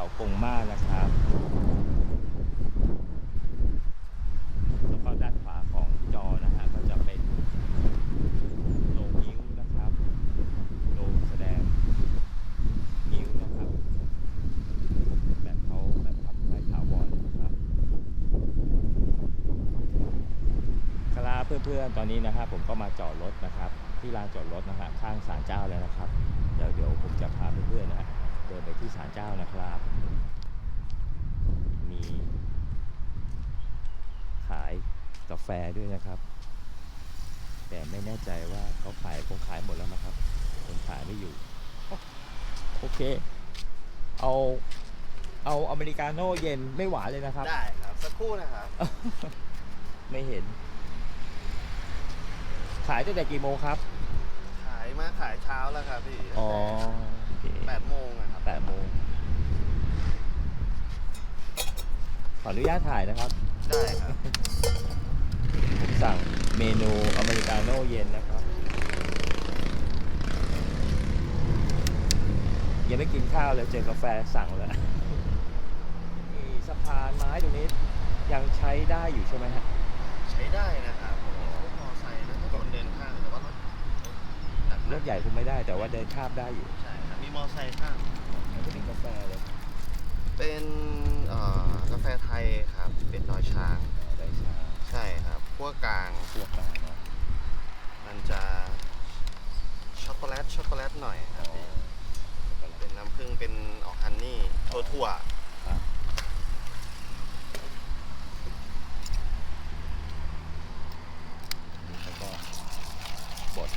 เขากงมานะครับแล้วก็ด้านขวาของจอนะฮะก็จะเป็นโลนิ้วนะครับโลแสดงนิ้วนะครับ แบบเขาแบบทำไว้ถาวรเลยนะครับครับเพื่อนๆตอนนี้นะครับผมก็มาจอดรถนะครับ ที่ลานจอดรถนะฮะข้างศาลเจ้าแล้วนะครับ เดี๋ยวเดี๋ยวผมจะพาเพื่อนๆนะ เดินไปที่ศาลเจ้านะครับ มีขายกาแฟด้วยนะครับ แต่ไม่แน่ใจว่าเขาขายคงขายหมดแล้วนะครับคงขายไม่อยู่ โอเค เอาเอาอเมริกาโน่เย็นไม่หวานเลยนะครับ ได้ครับ สักครู่นะครับ ไม่เห็น ขายตั้งแต่กี่โมงครับ ขายมาขายเช้าแล้วครับพี่อ๋อโอเค แปดโมงอะครับแปดโมงขออนุญาตถ่ายนะครับ ได้ครับ ผมสั่งเมนูอเมริกาโน่เย็นนะครับ ยังไม่กินข้าวเลยเจอกาแฟสั่งแล้วมีสะพานไม้ตรงนี้ยังใช้ได้อยู่ใช่ไหมฮะใช้ได้นะครับรถมอไซค์นะถ้าคนเดินข้างแต่ว่ารถหนักๆรถใหญ่คงไม่ได้แต่ว่าเดินข้ามได้อยู่ ใช่ ครับมีมอไซค์ข้างแล้วก็เป็นกาแฟเลย เป็นเอ่อกาแฟไทยครับ เป็นดอยช้าง ได้ชาใช่ครับขั้วกลาง ตัวกลางเนาะมันจะช็อกโกแลตช็อกโกแลตหน่อยครับพี่เป็นน้ำผึ้งเป็นออกฮันนี่ทั่วทั่วครับนี่แล้วก็บด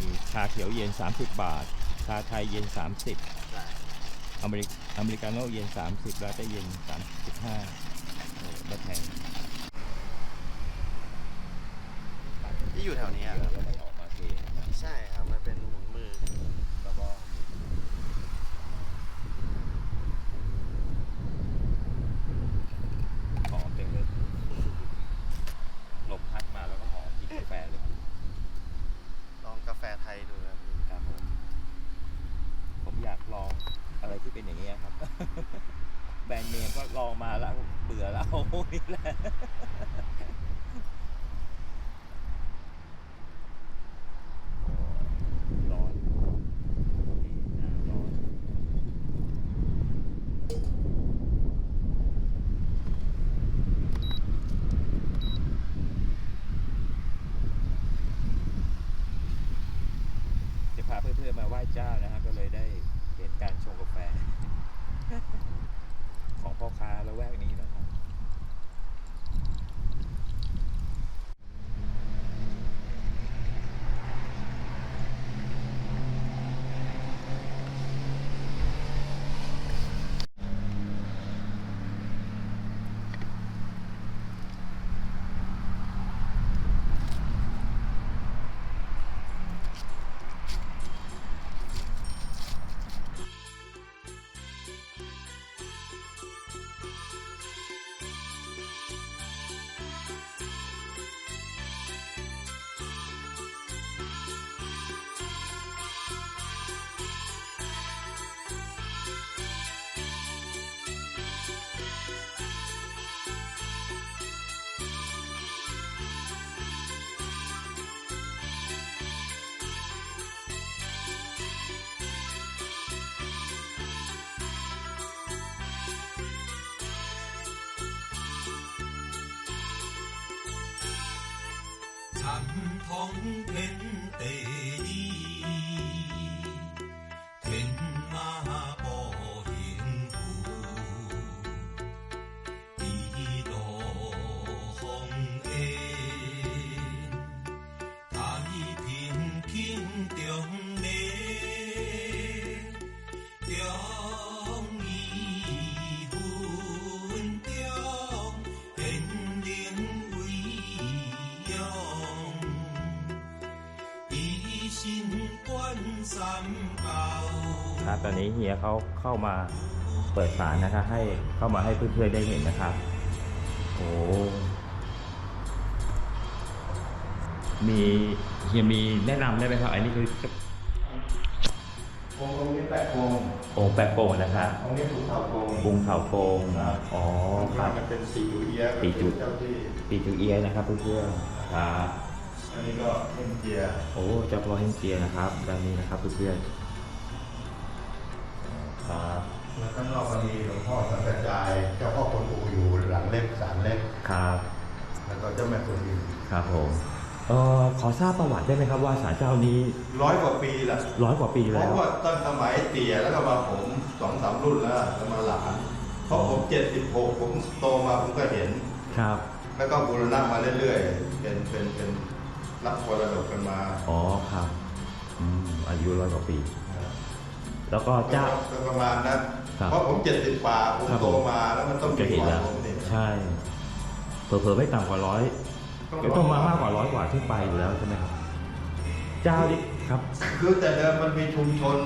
มีชาเขียวเย็น 30 บาท ชาไทยเย็น 30ๆใช่อเมริกอเมริกาโน่เย็น 30แล้วแต่เย็น 35โอ้ไม่แพงที่อยู่แถวนี้เดี๋ยวอะครับแล้วมันออกมาเทนะใช่ครับ มันเป็น 参通天地理。 ครับตอนนี้เฮียเขาเข้ามาเปิดสารนะครับให้เข้ามาให้เพื่อนๆได้เห็นนะครับโอ้มีเฮียมีแนะนำได้ไหมครับอันนี้คือองค์นี้แปะโกงองค์แปะโปงนะครับองค์นี้ถูกเข่าโกงกรุงเข่าโกงครับอ๋อครับ มันเป็นสีจุเอียะสีจุเจ้าที่ ปีจูเอียนะครับเพื่อนๆครับ อันนี้ก็เอ็นเจีย โอ้เจ้าพ่อเฮงเจียนะครับด้านนี้นะครับเพื่อนๆ มีหลวงพ่อสังกระจาย เจ้าพ่อคนอูอยู่หลังเล็กสามเล็กครับ แล้วก็เจ้าแม่คนอินครับผมเอ่อขอทราบประวัติได้ไหมครับว่าศาลเจ้านี้ร้อยกว่าปีละร้อยกว่าปีเพแล้ว ราะว่าตั้งสมัยเตี่ยแล้วก็มาผมสองสามรุ่นแล้วแล้วมาหลานเพราะผมเจ็ดสิบหกผมโตมาผมก็เห็น ครับ แล้วก็บูรณะมาเรื่อยๆ เป็นเป็นเป็นรับมรดกกันมา อ๋อครับอืมอายุร้อยกว่าปี แล้วก็เจ้าก็ประมาณนั้นครับเพราะผมเจ็ดสิบกว่าผมครับผมโตมาแล้วมันต้องจะมีเห็นก่อนแล้วผมนี่ใช่เผลอๆไม่ต่ำกว่าร้อยก็ต้องมามากกว่าร้อยกว่าขึ้นไปอยู่แล้วใช่ไหมครับ เจ้านี่ครับ คือแต่เดิมมันมีชุมชน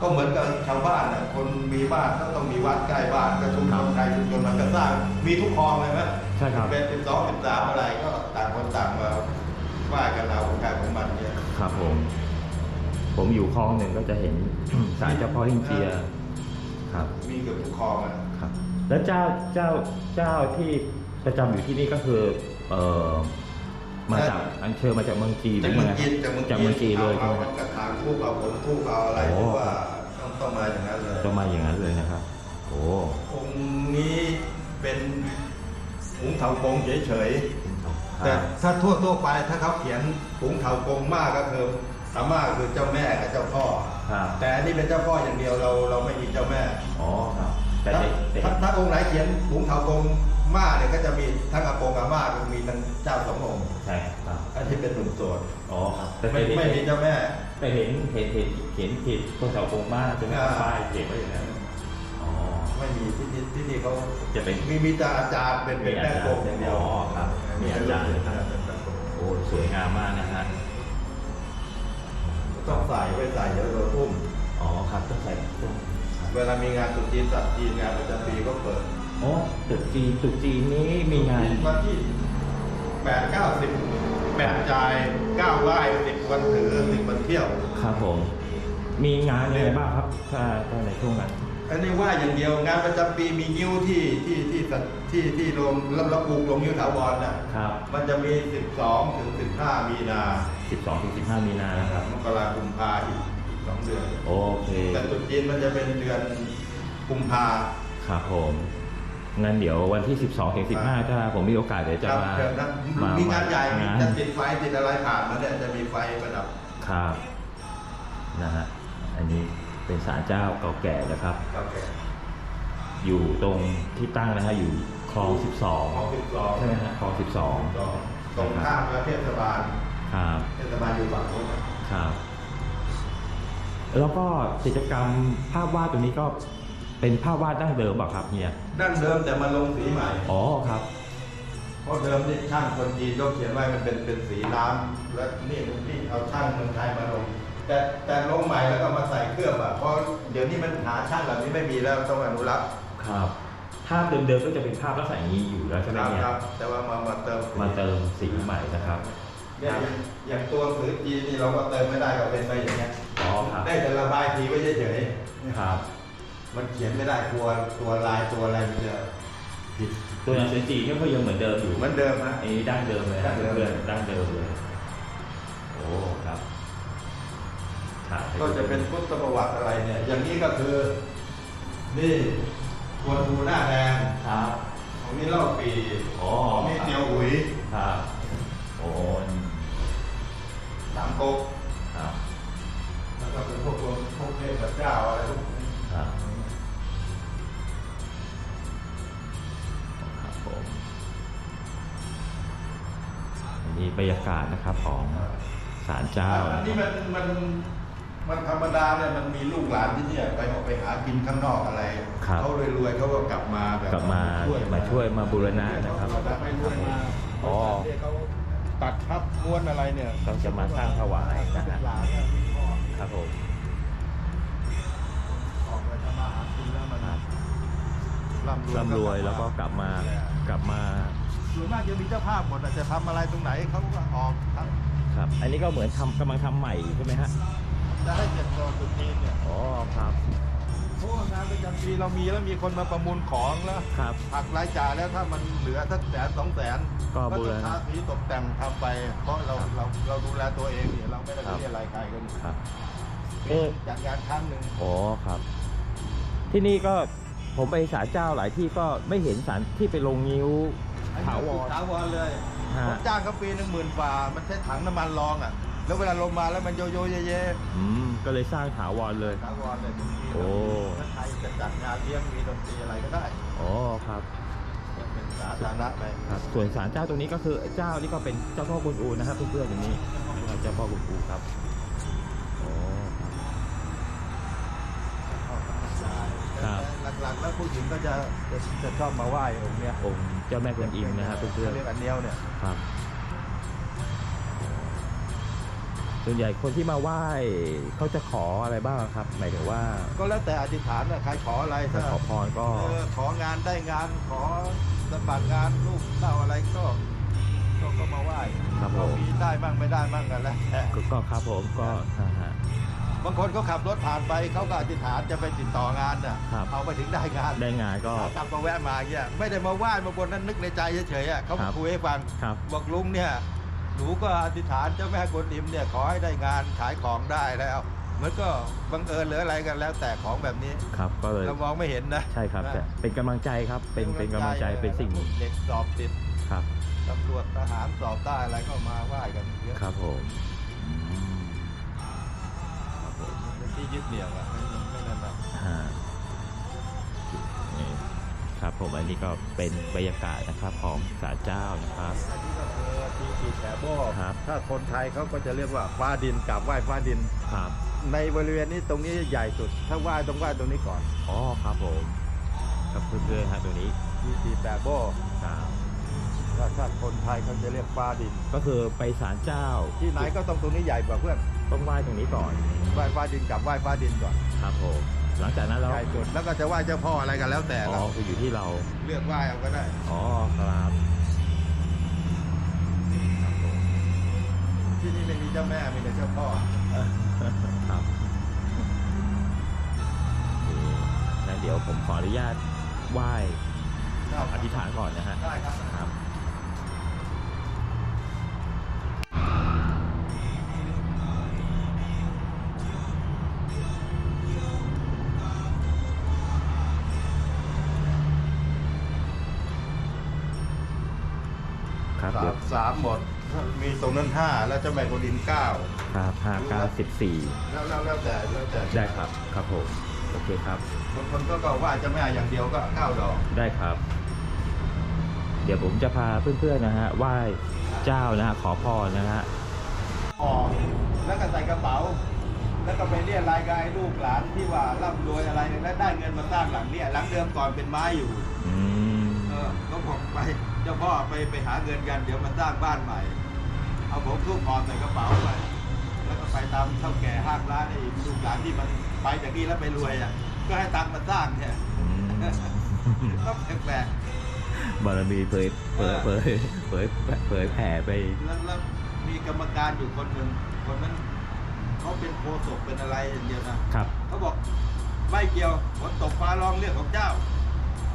ก็เหมือนกับชาวบ้านน่ะคนมีบ้านก็ต้องมีวัดใกล้บ้านก็ชุมชนใครชุมชนมันก็สร้างมีทุกคลองเลยไหมใช่ครับเป็นสิบสองสิบสามอะไรก็ต่างคนต่างมาว่ากันเอาของการของมันเนี่ยครับผม ผมอยู่คลองหนึ่งก็จะเห็นศาลเจ้าพ่อเฮงเจียครับ มีเกือบทุกคลองอะครับ แล้วเจ้าเจ้าเจ้าที่ประจำอยู่ที่นี่ก็คือเอ่อมาจากอันเชิญมาจากเมืองจีนหจากรือเมืยัองไงจีนจากเมืองจากเมืองจีนเลยเอาใช่ไหมเอากระถางคู่เอาผลคู่เอาอะไรโอ้ที่ว่าต้องต้องมาอย่างนั้นเลยจะมาอย่างนั้นเลยนะครับ โอ้องค์นี้เป็นหุงเถากงเฉยคๆแต่รับถ้าทั่วทั่วๆไปถ้าเขาเขียนหุงเถากงมากก็คือ อาม่าคือเจ้าแม่กับเจ้าพ่อ ครับ แต่อันนี้เป็นเจ้าพ่ออย่างเดียวเราเราไม่มีเจ้าแม่อ๋อครับแต่ถ้าเด็กแต่ถ้าถ้าองค์ไหนเขียนหุงเถากงมากเนี่ยก็จะมีทั้งอากงอาม่าก็มีทั้งเจ้าสององค์ใช่ครับอันที่เป็นหนุ่มโสดอ๋อครับแต่ไม่เห็นไม่มีเจ้าแม่ แต่เห็นเห็นเห็นเห็นผิดคนแถวโคงมากจะไม่อ่า ป้ายเขียนไว้อย่างนั้นอ๋อ ไม่มีที่นี่ที่นี่เขาจะเป็นมีมีแต่อาจารย์เป็นเป็นมีอาแม่จารย์โกงอย่างเดียวอ๋อครับมีอาจารย์เป็นแม่โกงโอ้สวยงามมากนะฮะ ต้องใส่ไว้ใส่เดี๋ยวโดนอุ้มอ๋อครับต้องใส่ต้องเวลามีงานตรุษจีนสัตว์จีนงานประจำปีก็เปิดอ๋อตรุษจีนตรุษจีนนี้มีงานวันที่แปดเก้าสิบแปดจ่ายเก้าไหว้สิบวันถือสิบวันเที่ยว ครับผม มีงานอะไรบ้างครับถ้าถ้าในช่วงนั้น อันนี้ไหว่าอย่างเดียวงานประจำปีมีนิ้วที่ที่ที่สัตว์ที่ที่ลงรับรับปลูกลงนิ้วถาวรน่ะครับ มันจะมีสิบสองถึงสิบห้ามีนา 12ถึง15 มีนานะครับ มกราคมกุมภาอีกอีกสองเดือน โอเค แต่ตรุษจีนมันจะเป็นเดือนกุมภา ครับผม งั้นเดี๋ยววันที่ 12ถึง15 ถ้าผมมีโอกาสเดี๋ยวจะครับมาเชิญนะมามีงานใหญ่งานจะติดไฟติดอะไรผ่านมาเนี่ยจะมีไฟประดับครับนะฮะ อันนี้เป็นศาลเจ้าเก่าแก่นะครับกาแฟอยู่ตรงที่ตั้งนะฮะ อยู่คลอง ของสิบสอง12ใช่ไหมฮะ คลอง 12 ตรงข้ามกับเทศบาล ครับเทศบาลอยู่ฝั่งนู้นครับ แล้วก็กิจกรรมภาพวาดตรงนี้ก็เป็นภาพวาดดั้งเดิมเปล่ะครับเฮียดั้งเดิมแต่มาลงสีใหม่ อ๋อครับ เพราะเดิมนี่ช่างคนจีนก็เขียนไว้มันเป็นเป็นสีน้ำแล้วนี่นี่เอาช่างเมืองไทยมาลง แต่แต่ลงใหม่แล้วก็มาใส่เครื่องอะเพราะเดี๋ยวนี้มันหาช่างแบบนี้ไม่มีแล้วต้องอนุรักษ์ครับ ภาพเดิมๆก็จะเป็นภาพลักษณะอย่างนี้อยู่แล้วใช่ไหมครับเนี่ยครับ แต่ว่ามามาเติมสีมาเติมสีใหม่นะครับเนี่ย อย่างอย่างตัวหนังสือจีนนี่เราก็เติมไม่ได้ก็เป็นไปอย่างเงี้ยอ๋อครับได้แต่ระบายสีไว้เฉยครับๆมันเขียนไม่ได้กลัวตัวลายตัวอะไรมันจะผิดตัวหนังสือจีนก็ยังเหมือนเดิมอยู่เหมือนเดิมฮะอันนี้ดั้งเดิมเลยนะดั้งเดิมเพื่อนๆดั้งเดิมเลยโอ้ครับถ่ายให้ก็จะเป็นพุทธประวัติอะไรเนี่ย อย่างนี้ก็คือ นี่ควรดูหน้าแดงครับของนี้เล่าปีอ๋อของนี่เตียวอุ๋ยครับ สามก๊กครับแล้วก็เป็นพวกพวกพวกเทพเจ้าอะไรพวกนี้ครับครับผมอันนี้บรรยากาศนะครับของศาลเจ้าอันะนนี้คมัรับนมันมันธรรมดาเนี่ยมันมีลูกหลานที่เนี่ยไปออกไปหากินข้างนอกอะไรครับเขารวยๆเขาก็กลับมาแบบกลับมามาช่วยมาบูรณะนะครับไม่รวยมาอ๋อเขาตัด ทับม้วนอะไรเนี่ยต้องจะมาสร้างถวายนะฮะหลานเนี่ยมีพ่อครับผมออกไปทำมาหากินแล้วมันร่ำรวยร่ำรวยแล้วก็กลับมากลับมาส่วนมากจะมีเจ้าภาพหมดอะจะทำอะไรตรงไหนเขาก็ออกทั้งครับ อันนี้ก็เหมือนทำกำลังทำใหม่ใช่ไหมฮะจะให้เจ็ดตัวตุนจีนเนี่ยอ๋อครับเพราะว่า งานประจำปีเรามีแล้วมีคนมาประมูลของแล้วครับ หักรายจ่ายแล้วถ้ามันเหลือสักแสนสองแสนก็บูรต้องณะ ทาสีตกแต่งทำไป เพราะเราเราเราดูแลตัวเองเนี่ยเราไม่ได้ไปเรียรายใครกันครับปีเอ๊ะ จัดงานครั้งหนึ่งอ๋อครับ ที่นี่ก็ผมไปศาลเจ้าหลายที่ก็ไม่เห็นศาลที่ไปลงนิ้ว ถาวร ถาวรเลยฮะผมจ้างเขาปีหนึ่งหมื่นฝ่ามันใช้ถังน้ำมันรองอะ แล้วเวลาลงมาแล้วมันโยโย่เย่อืมก็เลยสร้างถาวรเลยๆถาวรเลยทุกทีโอ้ ถ้าใครจะจัดงานเลี้ยงมีดนตรีอะไรก็ได้อ๋อครับ เป็นสาธารณะไปครับส่วนศาลเจ้าตรงนี้ก็คือเจ้านี่ก็เป็นเจ้าพ่อกุนอูนะครับเพื่อนๆอย่างนี้เจ้าพ่อกุนอูครับอ๋อครับแต่หลักๆแล้วผู้หญิงก็จะจะจะชอบมาไหว้องค์เนี้ยองค์เจ้าแม่กวนอิมนะครับเพื่อนเรียกอันเนี้ยวเนี่ยๆครับ ส่วนใหญ่คนที่มาไหว้เขาจะขออะไรบ้างครับ หมายถึงว่าก็แล้วแต่อธิษฐานนะใครขออะไรถ้าถ้าขอพรก็เออของานได้งานขอสมัครงานลูกเต้าอะไรก็ก็ก็มาไหว้ครับผมมีได้บ้างไม่ได้บ้างกันแล้วแต่ก็ก็ครับผมก็อ่าฮะบางคนเขาขับรถผ่านไปเขาก็อธิษฐานจะไปติดต่องานน่ะครับเอาไปถึงได้งานได้งานก็กลับมาแวะมาเงี้ยไม่ได้มาไหว้มาบนนั้นนึกในใจเฉยๆอะเขาครัมาบคุยให้ฟังครับบอกลุงเนี่ย หนูก็อธิษฐานเจ้าแม่กวนอิมเนี่ยขอให้ได้งานขายของได้แล้ว มันก็บังเอิญหรืออะไรกันแล้วแต่ของแบบนี้ครับก็เลยเรามองไม่เห็นนะใช่ครับแต่เป็นกำลังใจครับเป็นเป็นกำลังใจเป็นสิ่งเด็กสอบติดครับตำรวจทหารสอบได้อะไรก็มาไหว้กันเยอะครับผมอืมครับผมเป็นที่ยึดเหนี่ยวอะไม่ไม่นั่นนะฮะนี่ครับผมอันนี้ก็เป็นบรรยากาศนะครับของศาลเจ้านะครับ อันนี้ก็คือทีกีแถบโบครับ ถ้าคนไทยเขาก็จะเรียกว่าฟ้าดินกราบไหว้ฟ้าดิน ครับ ในบริเวณนี้ตรงนี้ใหญ่สุด ถ้าไหว้ต้องไหว้ตรงนี้ก่อนอ๋อครับผมครับเพื่อนๆฮะตัวนี้ทีกีแถบโบครับถ้าถ้าคนไทยเขาจะเรียกฟ้าดิน ก็คือไปศาลเจ้าที่ไหนก็ต้องตรงนี้ใหญ่กว่าเพื่อนต้องไหว้ตรงนี้ก่อนไหว้ฟ้าดินกับไหว้ฟ้าดินก่อนครับผมหลังจากนั้นเราใหญ่สุดแล้วก็จะไหว้เจ้าพ่ออะไรกันแล้วแต่อ๋เราอคืออยู่ที่เราเลือกไหว้เอาก็ได้อ๋อครับครับ ที่นี่ไม่มีเจ้าแม่มีแต่เจ้าพ่อครับโอเคงั้นเดี๋ยวผมขออนุญาตไหว้อธิษฐานก่อนนะฮะได้ครับครับครับสาเดี๋ยมวสามหมด มีตรงนั้นห้าแล้วเจ้าแม่กวนอิมเก้าครับห้าเก้าสิบสี่แล้วแล้วแล้วแต่แล้วแต่ได้ครับครับผมโอเคครับบางคนก็ก็ไหว้เจ้าแม่อย่างเดียวก็เก้าดอกได้ครับ เดี๋ยวผมจะพาเพื่อนๆนะฮะไหว้เจ้านะฮะขอพรนะฮะออกแล้วก็ใส่กระเป๋า แล้วก็ไปเรียกรายกายลูกหลานที่ว่าร่ำรวยอะไรเนี่ยแล้วได้เงินมาสร้างหลังเนี่ยหลังเดิมก่อนเป็นไม้อยู่อืม เออก็บอกไปเจ้าพ่อไปไปหาเงินกันเดี๋ยวมาสร้างบ้านใหม่ เอาผมทุกหอใส่กระเป๋าไปแล้วก็ไปตามเท่าแก่ห้างร้านไอ้ลูกหลานที่มันไปจากนี้แล้วไปรวยอะก็ให้ตังค์มาสร้างเนี่ยอืมก็แปลกบารมีเผยเผยเผยเผยเผยแผ่ไปๆแล้วแล้วมีกรรมการอยู่คนหนึ่งคนนั้นเขาเป็นโฆษกเป็นอะไรอย่างเดียวนะครับเขาบอกไม่เกี่ยวฝนตกฟ้าร้องเรื่องของเจ้า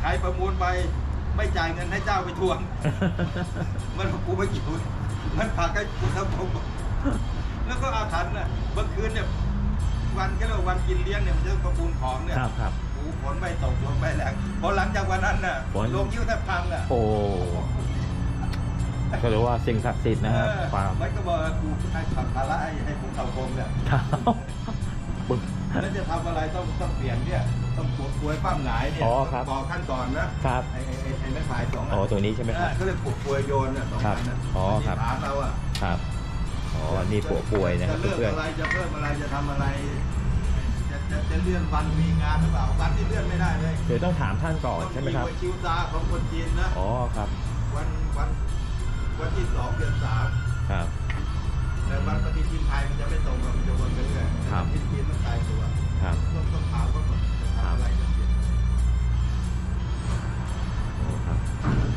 ใครประมูลไปไม่จ่ายเงินให้เจ้าไปทวง มันบอกกูไม่เกี่ยว มันผลักให้กูทำผมแล้วก็อาถรรพ์น่ะเมื่อคืนเนี่ยวันก็เรียกว่าวันกินเลี้ยงเนี่ยมันจะประมูลของเนี่ยครับครับกูฝนไม่ตกลมไม่แรงพอหลังจากวันนั้นน่ะฝน ลงยิ้วแทบพังอะโอ้ก็เรียกว่าสิ่งศักดิ์สิทธิ์นะครับเออความมันก็บอกว่ากูให้ขับภาระให้ให้ผมเต่าคมเนี่ยเท้าปึ๊บแล้วจะทำอะไรต้องต้องเปลี่ยนเนี่ย ต้องปวดป่วยปั้มหงายเนี่ยอ๋อครับต้องบอกขั้นตอนนะครับไอ้ไอ้ไอ้ไอ้นักขายสองอ๋อตัวนี้ใช่ไหมครับเออเขาเรียกปวดป่วยโยนน่ะสองครับอันน่ะอ๋อครับที่ฐานเราอะครับอ๋อนี่ปวป่วยนะครับจะเลือกเพื่อนอะไรจะเพิ่มอะไรจะทำอะไร จะจะจะเลื่อนวันมีงานหรือเปล่าวันที่เลื่อนไม่ได้เลยๆเดี๋ยวต้องถามท่านก่อนใช่ไหมครับต้องคิวซาของคนจีนนะอ๋อครับวันวันวันที่สองเดือนสามครับ แต่วันปฏิทินไทยมันจะไม่ตรงกันมันจะวนไปเรื่อยครับ ปฏิทินจีนมันตายตัวครับ ต้องต้องถามเขาก่อน ครับ